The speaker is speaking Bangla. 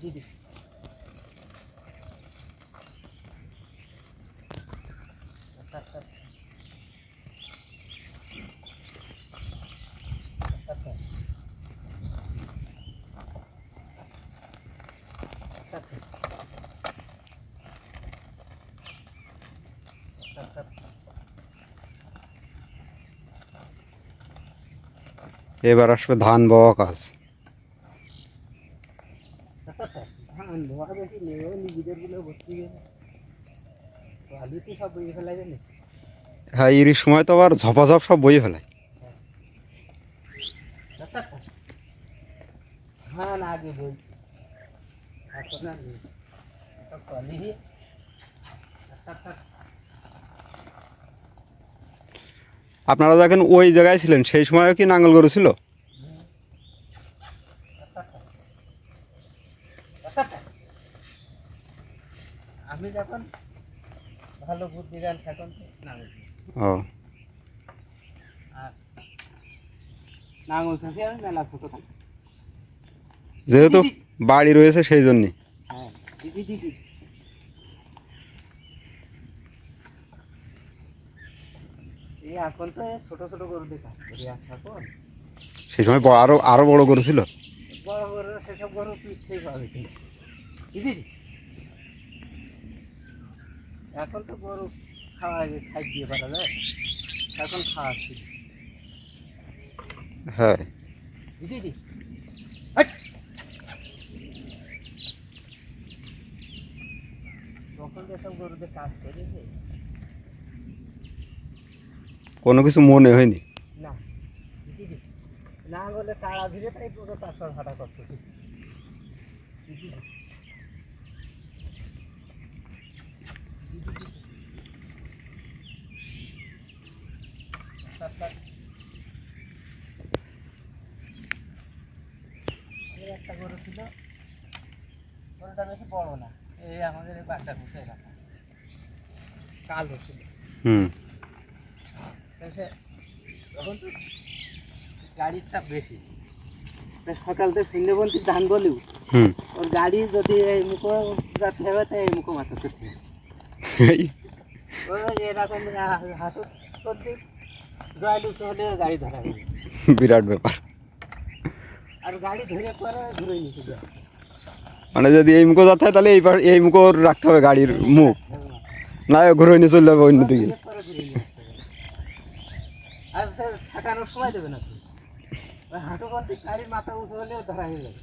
দিদি। এবার আসবে ধান বাওয়া কাজ ধান ধোয়া বেশি নেই নিজেদেরগুলো ভর্তি আলু তো সব বই ফেলা জানি হ্যাঁ এর সময় তো আবার ঝপাঝপ সব বই ফেলায়। আগে বই এখন আপনারা যখন ওই জায়গায় ছিলেন, সেই সময়ও কি নাঙ্গল গরু ছিল? আমি যখন ভালো বুদ্ধি গান তখন নাঙল ও নাঙল মেলা ছোট যেহেতু বাড়ি রয়েছে সেই জন্যে। হ্যাঁ এখন তো ছোট ছোট গরু দেখা সেই সময় আরও আরও বড় গরু ছিল। বড় গরু সেসব গরু পিঠেই পাবে দিদি। এখন তো গরু খাওয়া খাই দিয়ে পারা যায় এখন খাওয়াচ্ছি। হ্যাঁ। দিদি হাট! কোনো কিছু মনে হয়নি? না। দিদি না বলে তাড়া ধীরে তাই পুরো তার ভাড়া করতে দিদি একটা গরু ছিল। গরুটা বেশি বড় না এই আমাদের এই বাচ্চা ঘুষে রাখা কালো ছিল। হুম। তখন তো গাড়ির চাপ বেশি। সকাল থেকে শূন্যবন্তি ধান বলিও ওর গাড়ি যদি এই মুখো যাতে হবে তাই এই মুখো মাথা এই। ওই এরকম হাঁটু করতে হলে গাড়ি ধরা বিরাট ব্যাপার। আর গাড়ি ধরে পরে ঘুরে নিচে মানে যদি এই মুখো যাতে তাহলে এই এই মুখো রাখতে হবে গাড়ির মুখ। না ঘুরে নিয়ে চলে যাবে অন্যদিকে। আর সে ঠাকানোর সময় দেবে না হাঁটু করতে গাড়ির মাথা উঁচু হলেও ধরা হয়ে যাবে।